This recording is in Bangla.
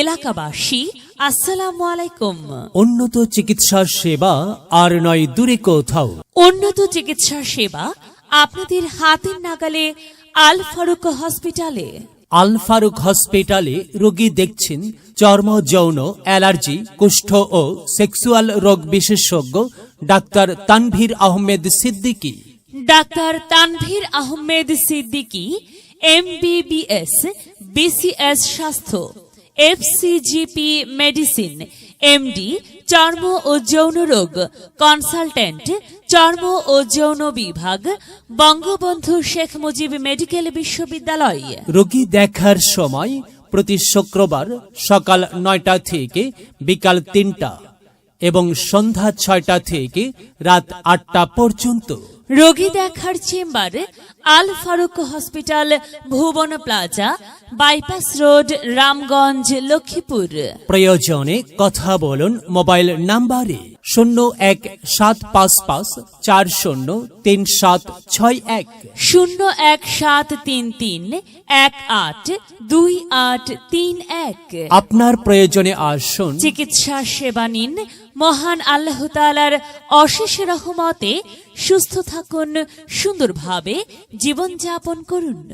এলাকাবাসী আসসালামু আলাইকুম। উন্নত চিকিৎসা সেবা আর নয় দূরে কোথাও। উন্নত চিকিৎসা সেবা আপনাদের হাতের নাগালে আল ফারুক হসপিটালে। আল ফারুক হসপিটালে রোগী দেখছেন চর্ম যৌন অ্যালার্জি কুষ্ঠ ও সেক্সুয়াল রোগ বিশেষজ্ঞ doctor Tanvir Ahmed Siddiqui. Doctor Tanvir Ahmed Siddiqui M B B S B C S স্বাস্থ্য। F C G P medicine, MD, চর্ম ও যৌন রোগ, কনসালটেন্ট, চর্ম ও যৌন বিভাগ, বঙ্গবন্ধু শেখ মুজিব মেডিকেল বিশ্ববিদ্যালয়। রোগী দেখার সময় প্রতি শুক্রবার সকাল নয়টা থেকে বিকাল তিনটা। এবং সন্ধ্যা ছয়টা থেকে রাত আটটা পর্যন্ত। রোগী দেখার chamber Al Faruk hospital Bhuban plaza bypass road Ramganj Lakshmipur. প্রয়োজনে কথা বলুন মোবাইল নাম্বারে। শূন্য এক সাত পাঁচ পাঁচ চার শূন্য তিন সাত ছয় এক। শূন্য এক সাত তিন তিন এক আট দুই আট তিন এক। আপনার প্রয়োজনে আসুন। চিকিৎসা সেবা নিন। মহান আল্লাহ তালার অশেষ রহমতে সুস্থ থাকুন সুন্দরভাবে জীবনযাপন করুন।